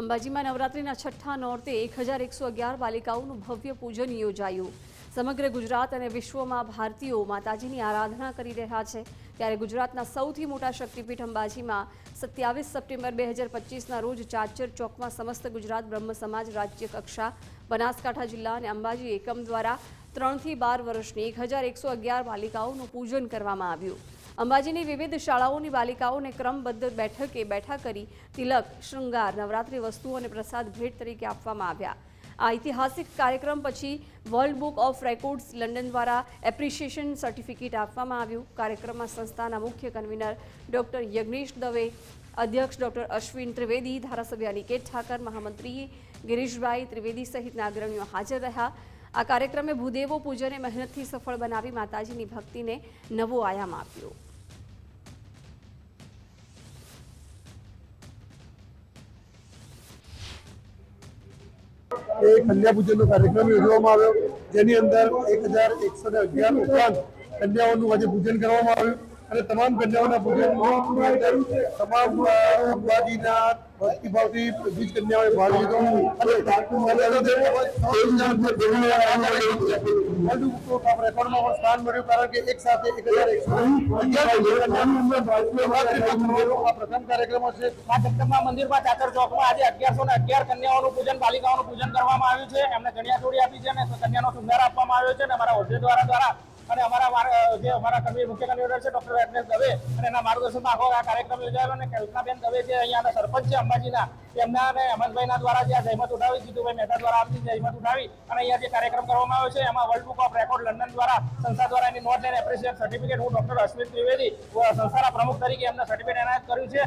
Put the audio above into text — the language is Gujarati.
અંબાજીમાં નવરાત્રિના છઠ્ઠા નોરતે એક હજાર એકસો અગિયાર બાલિકાઓનું ભવ્ય પૂજન યોજાયું. સમગ્ર ગુજરાત અને વિશ્વમાં ભારતીયો માતાજીની આરાધના કરી રહ્યા છે. ત્યારે ગુજરાતના સૌથી મોટા શક્તિપીઠ અંબાજીમાં સત્યાવીસ સપ્ટેમ્બર બે હજાર પચીસના રોજ ચાચર ચોકમાં સમસ્ત ગુજરાત બ્રહ્મ સમાજ રાજ્ય કક્ષા, બનાસકાંઠા જિલ્લા અને અંબાજી એકમ દ્વારા ત્રણથી બાર વર્ષની એક હજાર એકસો અગિયાર બાલિકાઓનું પૂજન કરવામાં આવ્યું. અંબાજીની વિવિધ શાળાઓની બાલિકાઓને ક્રમબદ્ધ બેઠકે બેઠા કરી તિલક, શૃંગાર, નવરાત્રિ વસ્તુઓ અને પ્રસાદ ભેટ તરીકે આપવામાં આવ્યા. આ ઐતિહાસિક કાર્યક્રમ પછી World Book of Records London દ્વારા એપ્રિશિએશન સર્ટિફિકેટ આપવામાં આવ્યું. કાર્યક્રમમાં સંસ્થાના મુખ્ય કન્વીનર ડોક્ટર યજ્ઞેશ દવે, અધ્યક્ષ ડોક્ટર અશ્વિન ત્રિવેદી, ધારાસભ્ય અનિકેત ઠાકર, મહામંત્રી ગિરીશભાઈ ત્રિવેદી સહિતના અગ્રણીઓ હાજર રહ્યા. આ કાર્યક્રમે ભૂદેવો પૂજને મહેનતથી સફળ બનાવી માતાજીની ભક્તિને નવો આયામ આપ્યો. એ કન્યા પૂજનનો કાર્યક્રમ યોજવામાં આવ્યો. જેની અંદર એક હજાર એકસો ને અગિયાર ઉપરાંત કન્યાઓનું આજે પૂજન કરવામાં આવ્યું. અને તમામ કન્યાઓના તમામ અંબાજીના ભક્તિભાવથી બીજ કન્યાઓએ ભાગ લીધો. રેકોર્ડમાં સ્થાન મળ્યું કે એક સાથે આ પ્રથમ કાર્યક્રમ હશે મંદિરમાં ચાચર ચોકમાં આજે અગિયારસો ને અગિયાર કન્યાઓનું પૂજન, બાલિકાઓનું પૂજન કરવામાં આવ્યું છે. એમને ચણિયા ચોળી આપી છે અને કન્યાનો શૃંગાર આપવામાં આવ્યો છે અને અમારા હોદ્દેદારો દ્વારા અને અમારા માર- જે અમારા કન્વી મુખ્ય કન્વીનર છે, ડોક્ટર વેટનેસ દવે અને એના માર્ગદર્શનમાં આખો આ કાર્યક્રમ યોજાયો અને કલ્પનાબેન દવે જે અહીંયાના સરપંચ છે, અંબાજીના એમના અને હેમંતભાઈના દ્વારા જે આ જહેમત ઉઠાવી, જીતુભાઈ મહેતા દ્વારા આપની જહેમત ઉઠાવી અને અહીંયા જે કાર્યક્રમ કરવામાં આવ્યો છે, એમાં world book of record London દ્વારા, સંસ્થા દ્વારા એની નોટ એપ્રિસિએટ સર્ટિફિકેટ હું ડોક્ટર અશ્વિન ત્રિવેદી સંસ્થાના પ્રમુખ તરીકે એમને સર્ટિફિકેટ એનાયત કર્યું છે.